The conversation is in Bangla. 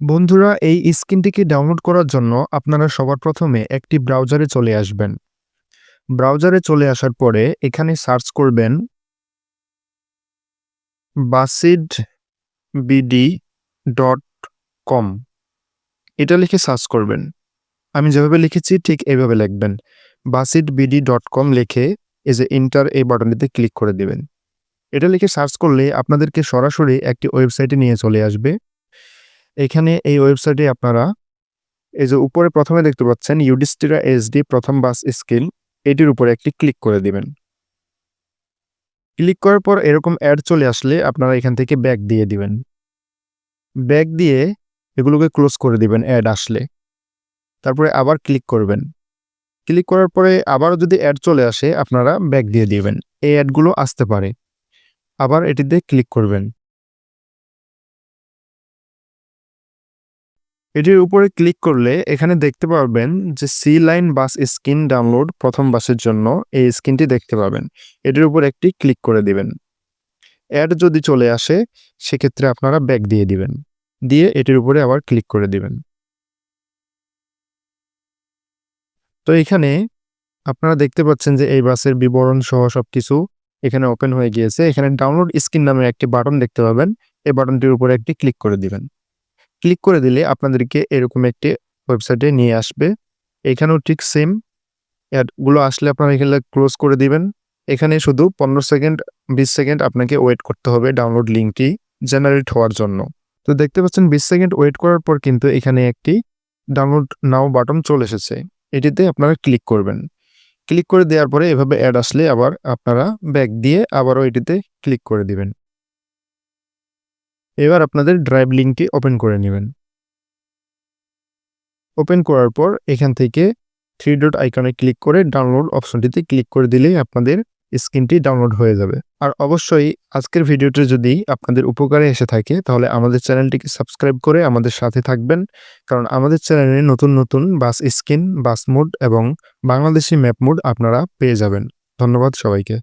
বন্ধুরা, এই স্ক্রিনটিকে ডাউনলোড করার জন্য আপনারা সবার প্রথমে একটি ব্রাউজারে চলে আসবেন। ব্রাউজারে চলে আসার পরে এখানে সার্চ করবেন বাসিড বিডি ডট কম এটা লিখে সার্চ করবেন। আমি যেভাবে লিখেছি ঠিক এইভাবে লিখবেন। বাসিড বিডি ডট কম লিখে এই যে ইন্টার এই বাটনটিতে ক্লিক করে দেবেন। এটা লিখে সার্চ করলে আপনাদেরকে সরাসরি একটি ওয়েবসাইটে নিয়ে চলে আসবে। এখানে এই ওয়েবসাইটে আপনারা এই যে উপরে প্রথমে দেখতে পাচ্ছেন ইউডিস্টিরা এসডি প্রথম বাস স্কিল, এটির উপরে একটি ক্লিক করে দিবেন। ক্লিক করার পর এরকম অ্যাড চলে আসলে আপনারা এখান থেকে ব্যাক দিয়ে দিবেন। ব্যাক দিয়ে এগুলোকে ক্লোজ করে দিবেন অ্যাড আসলে। তারপরে আবার ক্লিক করবেন। ক্লিক করার পরে আবারও যদি অ্যাড চলে আসে, আপনারা ব্যাক দিয়ে দিবেন। এই অ্যাডগুলো আসতে পারে। আবার এটিতে ক্লিক করবেন। এটির উপরে ক্লিক করলে এখানে দেখতে পারবেন যে C line bus skin download প্রথম বাসের জন্য এই স্ক্রিনটি দেখতে পাবেন। এটির উপর একটি ক্লিক করে দিবেন। অ্যাড যদি চলে আসে, সেক্ষেত্রে আপনারা ব্যাক দিয়ে দিবেন। দিয়ে এটির উপরে আবার ক্লিক করে দিবেন। তো এখানে আপনারা দেখতে পাচ্ছেন যে এই বাসের বিবরণ সহ সবকিছু এখানে ওপেন হয়ে গিয়েছে। এখানে ডাউনলোড স্ক্রিন নামে একটি বাটন দেখতে পাবেন। এই বাটনটির উপরে একটি ক্লিক করে দিবেন। ক্লিক করে দিলে আপনাদেরকে এরকম একটি ওয়েবসাইটে নিয়ে আসবে। এখানেও ঠিক সেম অ্যাডগুলো আসলে আপনারা এখানে ক্লোজ করে দিবেন। এখানে শুধু পনেরো সেকেন্ড, বিশ সেকেন্ড আপনাকে ওয়েট করতে হবে ডাউনলোড লিঙ্কটি জেনারেট হওয়ার জন্য। তো দেখতে পাচ্ছেন বিশ সেকেন্ড ওয়েট করার পর কিন্তু এখানে একটি ডাউনলোড নাও বাটন চলে এসেছে। এটিতে আপনারা ক্লিক করবেন। ক্লিক করে দেওয়ার পরে এভাবে অ্যাড আসলে আবার আপনারা ব্যাক দিয়ে আবারও এটিতে ক্লিক করে দিবেন। এবার আপনাদের ড্রাইভ লিঙ্কটি ওপেন করে নেবেন। ওপেন করার পর এখান থেকে থ্রি ডট আইকনে ক্লিক করে ডাউনলোড অপশনটিতে ক্লিক করে দিলেই আপনাদের স্ক্রিনটি ডাউনলোড হয়ে যাবে। আর অবশ্যই আজকের ভিডিওটি যদি আপনাদের উপকারে এসে থাকে, তাহলে আমাদের চ্যানেলটিকে সাবস্ক্রাইব করে আমাদের সাথে থাকবেন। কারণ আমাদের চ্যানেলে নতুন নতুন বাস স্ক্রিন বাস মোড এবং বাংলাদেশি ম্যাপ মোড আপনারা পেয়ে যাবেন। ধন্যবাদ সবাইকে।